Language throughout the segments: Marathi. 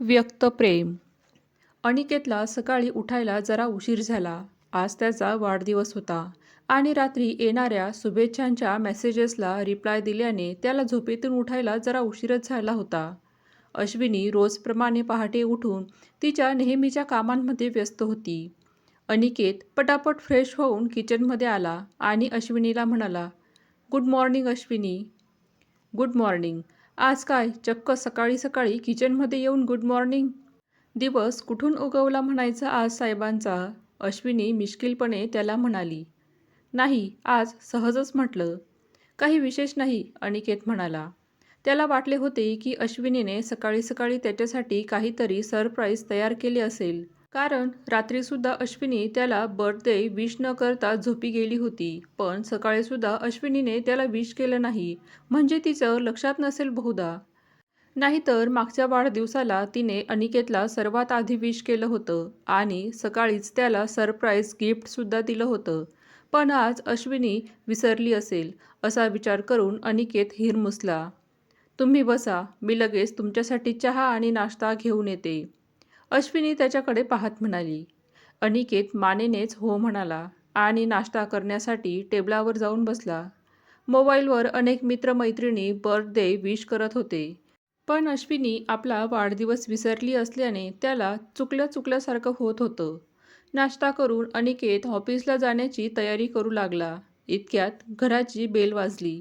व्यक्त प्रेम. अनिकेतला सकाळी उठायला जरा उशीर झाला. आज त्याचा वाढदिवस होता आणि रात्री येणाऱ्या शुभेच्छांच्या मेसेजेसला रिप्लाय दिल्याने त्याला झोपेतून उठायला जरा उशीरच झाला होता. अश्विनी रोजप्रमाणे पहाटे उठून तिच्या नेहमीच्या कामांमध्ये व्यस्त होती. अनिकेत पटापट फ्रेश होऊन किचनमध्ये आला आणि अश्विनीला म्हणाला good morning Ashwini. Good morning. आज काय? चक्क सकाळी सकाळी किचनमध्ये येऊन गुड मॉर्निंग दिवस कुठून उगवला म्हणायचा आज साहेबांचा? अश्विनी मिश्किलपणे त्याला म्हणाली. नाही आज सहजच म्हटलं. काही विशेष नाही अनिकेत म्हणाला. त्याला वाटले होते की अश्विनीने सकाळी सकाळी त्याच्यासाठी काहीतरी सरप्राईज तयार केले असेल. कारण रात्रीसुद्धा अश्विनी त्याला बर्थडे विश न करता झोपी गेली होती. पण सकाळीसुद्धा अश्विनीने त्याला विश केलं नाही. म्हणजे तिचं लक्षात नसेल बहुधा. नाहीतर मागच्या वाढदिवसाला तिने अनिकेतला सर्वात आधी विश केलं होतं आणि सकाळीच त्याला सरप्राईज गिफ्टसुद्धा दिलं होतं. पण आज अश्विनी विसरली असेल असा विचार करून अनिकेत हिरमुसला. तुम्ही बसा मी लगेच तुमच्यासाठी चहा आणि नाश्ता घेऊन येते. अश्विनी त्याच्याकडे पाहत म्हणाली. अनिकेत मानेनेच हो म्हणाला आणि नाश्ता करण्यासाठी टेबलावर जाऊन बसला. मोबाईलवर अनेक मित्रमैत्रिणी बर्थडे विश करत होते. पण अश्विनी आपला वाढदिवस विसरली असल्याने त्याला चुकल्या चुकल्यासारखं होत होतं. नाश्ता करून अनिकेत ऑफिसला जाण्याची तयारी करू लागला. इतक्यात घराची बेल वाजली.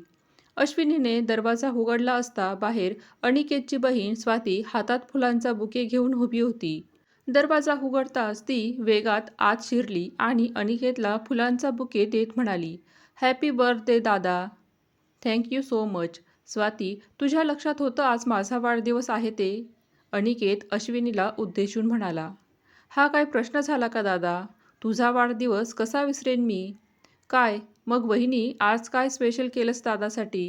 अश्विनीने दरवाजा उघडला असता बाहेर अनिकेतची बहीण स्वाती हातात फुलांचा बुके घेऊन उभी होती. दरवाजा उघडताच ती वेगात आत शिरली आणि अनिकेतला फुलांचा बुके देत म्हणाली हॅपी बर्थडे दादा. Thank you so much Swati तुझ्या लक्षात होतं आज माझा वाढदिवस आहे ते? अनिकेत अश्विनीला उद्देशून म्हणाला हा काय प्रश्न झाला का दादा? तुझा वाढदिवस कसा विसरेन मी? काय मग वहिनी आज काय स्पेशल केलंस दादासाठी?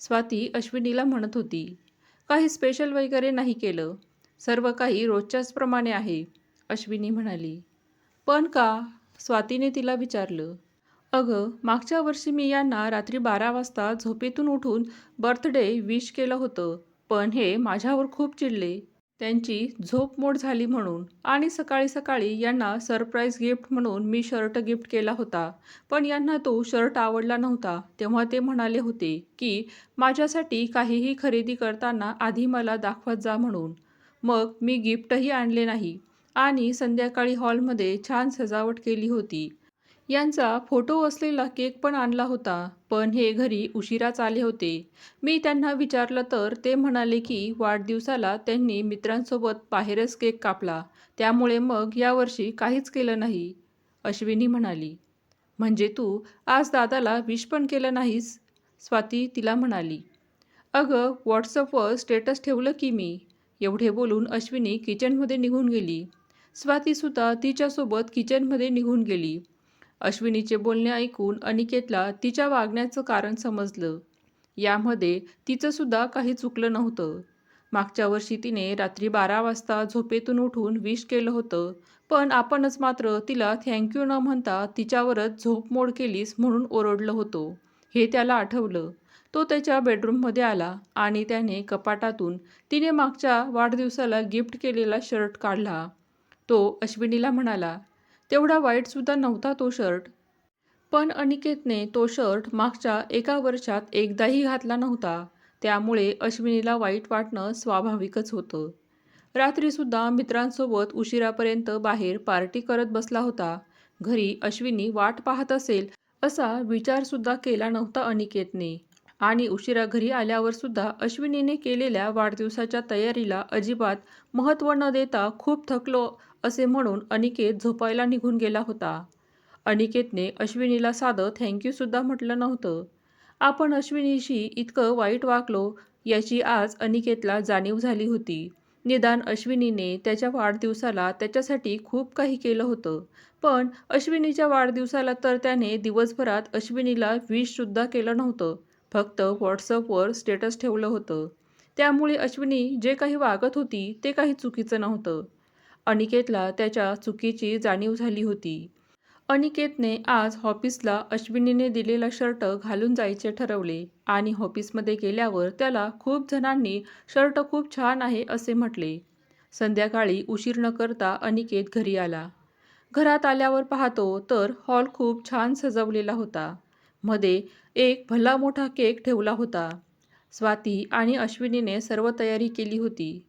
स्वाती अश्विनीला म्हणत होती काही स्पेशल वगैरे नाही केलं. सर्व काही रोजच्याच प्रमाणे आहे अश्विनी म्हणाली. पण का? स्वातीने तिला विचारलं. अगं मागच्या वर्षी मी यांना रात्री बारा वाजता झोपेतून उठून बर्थडे विश केलं होतं पण हे माझ्यावर खूप चिडले. त्यांची झोप मोड झाली म्हणून आणि सकाळी सकाळी यांना सरप्राईज गिफ्ट म्हणून मी शर्ट गिफ्ट केला होता. पण यांना तो शर्ट आवडला नव्हता. तेव्हा ते म्हणाले होते की माझ्यासाठी काहीही खरेदी करताना आधी मला दाखवत जा म्हणून. मग मी गिफ्टही आणले नाही. आणि संध्याकाळी हॉलमध्ये छान सजावट केली होती. यांचा फोटो असलेला केक पण आणला होता पण हे घरी उशिराच आले होते. मी त्यांना विचारलं तर ते म्हणाले की वाढदिवसाला त्यांनी मित्रांसोबत बाहेरच केक कापला त्यामुळे मग यावर्षी काहीच केलं नाही अश्विनी म्हणाली. म्हणजे तू आज दादाला विश पण केलं नाहीस? स्वाती तिला म्हणाली. अगं व्हॉट्सअपवर स्टेटस ठेवलं की मी. एवढे बोलून अश्विनी किचनमध्ये निघून गेली. स्वातीसुद्धा तिच्यासोबत किचनमध्ये निघून गेली. अश्विनीचे बोलणे ऐकून अनिकेतला तिच्या वागण्याचं कारण समजलं. यामध्ये तिचंसुद्धा काही चुकलं नव्हतं. मागच्या वर्षी तिने रात्री बारा वाजता झोपेतून उठून विश केलं होतं पण आपणच मात्र तिला थँक्यू न म्हणता तिच्यावरच झोप मोड केलीस म्हणून ओरडलं होतो. हे त्याला आठवलं. तो त्याच्या बेडरूममध्ये आला आणि त्याने कपाटातून तिने मागच्या वाढदिवसाला गिफ्ट केलेला शर्ट काढला. तो अश्विनीला म्हणाला तेवढा वाईटसुद्धा नव्हता तो शर्ट. पण अनिकेतने तो शर्ट मागच्या एका वर्षात एकदाही घातला नव्हता. त्यामुळे अश्विनीला वाईट वाटणं स्वाभाविकच होतं. रात्रीसुद्धा मित्रांसोबत उशिरापर्यंत बाहेर पार्टी करत बसला होता. घरी अश्विनी वाट पाहत असेल असा विचारसुद्धा केला नव्हता अनिकेतने. आणि उशिरा घरी आल्यावर सुद्धा अश्विनीने केलेल्या वाढदिवसाच्या तयारीला अजिबात महत्त्व न देता खूप थकलो असे म्हणून अनिकेत झोपायला निघून गेला होता. अनिकेतने अश्विनीला साधं थँक्यूसुद्धा म्हटलं नव्हतं. आपण अश्विनीशी इतकं वाईट वागलो याची आज अनिकेतला जाणीव झाली होती. निदान अश्विनीने त्याच्या वाढदिवसाला त्याच्यासाठी खूप काही केलं होतं. पण अश्विनीच्या वाढदिवसाला तर त्याने दिवसभरात अश्विनीला विशसुद्धा केलं नव्हतं. फक्त व्हॉट्सअपवर स्टेटस ठेवलं होतं. त्यामुळे अश्विनी जे काही वागत होती ते काही चुकीचं नव्हतं. अनिकेतला त्याच्या चुकीची जाणीव झाली होती. अनिकेतने आज ऑफिसला अश्विनीने दिलेला शर्ट घालून जायचे ठरवले आणि ऑफिसमध्ये गेल्यावर त्याला खूप जणांनी शर्ट खूप छान आहे असे म्हटले. संध्याकाळी उशीर न करता अनिकेत घरी आला. घरात आल्यावर पाहतो तर हॉल खूप छान सजवलेला होता. मध्ये एक भला मोठा केक ठेवला होता. स्वाती आणि अश्विनीने सर्व तयारी केली होती.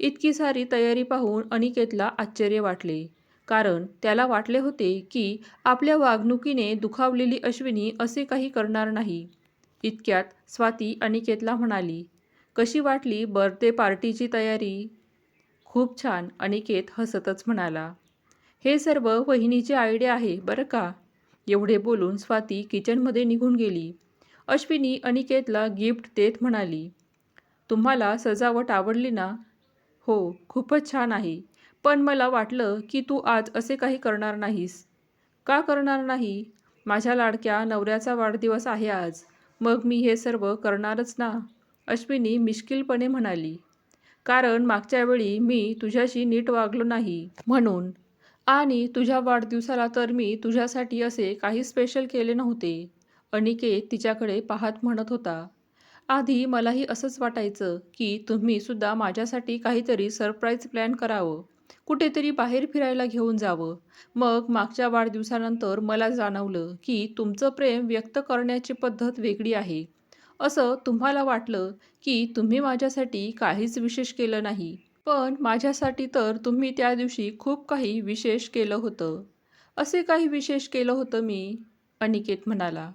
इतकी सारी तयारी पाहून अनिकेतला आश्चर्य वाटले. कारण त्याला वाटले होते की आपल्या वागणुकीने दुखावलेली अश्विनी असे काही करणार नाही. इतक्यात स्वाती अनिकेतला म्हणाली कशी वाटली बर्थडे पार्टीची तयारी? खूप छान अनिकेत हसतच म्हणाला. हे सर्व वहिनीची आयडिया आहे बरं का? एवढे बोलून स्वाती किचनमध्ये निघून गेली. अश्विनी अनिकेतला गिफ्ट देत म्हणाली तुम्हाला सजावट आवडली ना? हो खूपच छान आहे. पण मला वाटलं की तू आज असे काही करणार नाहीस. का करणार नाही? माझ्या लाडक्या नवऱ्याचा वाढदिवस आहे आज. मग मी हे सर्व करणारच ना? अश्विनी मिश्किलपणे म्हणाली. कारण मागच्या वेळी मी तुझ्याशी नीट वागलो नाही. म्हणून. आणि तुझ्या वाढदिवसाला तर मी तुझ्यासाठी असे काही स्पेशल केले नव्हते. अनिकेत तिच्याकडे पाहत म्हणत होता. आधी मलाही असंच वाटायचं की तुम्ही सुद्धा माझ्यासाठी काहीतरी सरप्राईज प्लॅन करावं. कुठेतरी बाहेर फिरायला घेऊन जावं. मग मागच्या वाढदिवसानंतर मला जाणवलं की तुमचं प्रेम व्यक्त करण्याची पद्धत वेगळी आहे. असं तुम्हाला वाटलं की तुम्ही माझ्यासाठी काहीच विशेष केलं नाही. पण माझ्यासाठी तर तुम्ही त्या दिवशी खूप काही विशेष केलं होतं. असे काही विशेष केलं होतं मी? अनिकेत म्हणाला.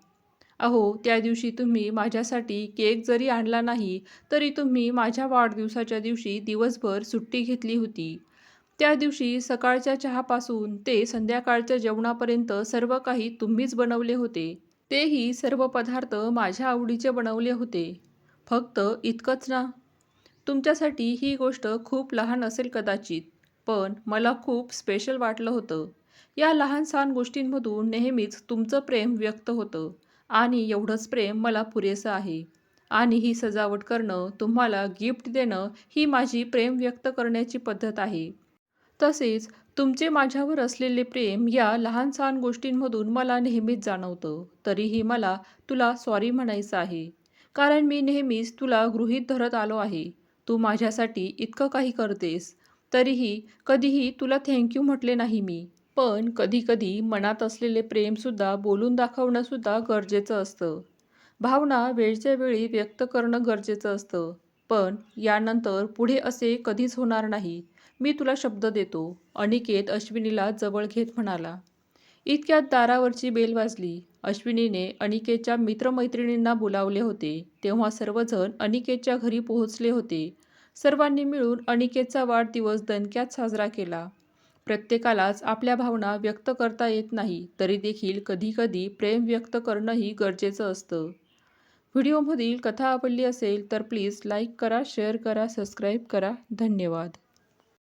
अहो त्या दिवशी तुम्ही माझ्यासाठी केक जरी आणला नाही तरी तुम्ही माझ्या वाढदिवसाच्या दिवशी दिवसभर सुट्टी घेतली होती. त्या दिवशी सकाळच्या चहापासून ते संध्याकाळच्या जेवणापर्यंत सर्व काही तुम्हीच बनवले होते. तेही सर्व पदार्थ माझ्या आवडीचे बनवले होते. फक्त इतकंच ना. तुमच्यासाठी ही गोष्ट खूप लहान असेल कदाचित पण मला खूप स्पेशल वाटलं होतं. या लहान सहान गोष्टींमधून नेहमीच तुमचं प्रेम व्यक्त होतं. आणि एवढंच प्रेम मला पुरेसं आहे. आणि ही सजावट करणं तुम्हाला गिफ्ट देणं ही माझी प्रेम व्यक्त करण्याची पद्धत आहे. तसेच तुमचे माझ्यावर असलेले प्रेम या लहान सहान गोष्टींमधून मला नेहमीच जाणवतं. तरीही मला तुला सॉरी म्हणायचं आहे. कारण मी नेहमीच तुला गृहीत धरत आलो आहे. तू माझ्यासाठी इतकं काही करतेस. तरीही कधीही तुला थँक्यू म्हटले नाही मी. पण कधीकधी मनात असलेले प्रेमसुद्धा बोलून दाखवणंसुद्धा गरजेचं असतं. भावना वेळच्या वेळी व्यक्त करणं गरजेचं असतं. पण यानंतर पुढे असे कधीच होणार नाही. मी तुला शब्द देतो. अनिकेत अश्विनीला जवळ घेत म्हणाला. इतक्यात दारावरची बेल वाजली. अश्विनीने अनिकेतच्या मित्रमैत्रिणींना बोलावले होते. तेव्हा सर्वजण अनिकेतच्या घरी पोहोचले होते. सर्वांनी मिळून अनिकेतचा वाढदिवस दणक्यात साजरा केला. प्रत्येकालाच आपल्या भावना व्यक्त करता येत नाही तरी देखील कधीकधी प्रेम व्यक्त करणंही गरजेचं असतं. व्हिडिओमधील कथा आवडली असेल तर प्लीज लाईक करा शेअर करा सबस्क्राईब करा. धन्यवाद.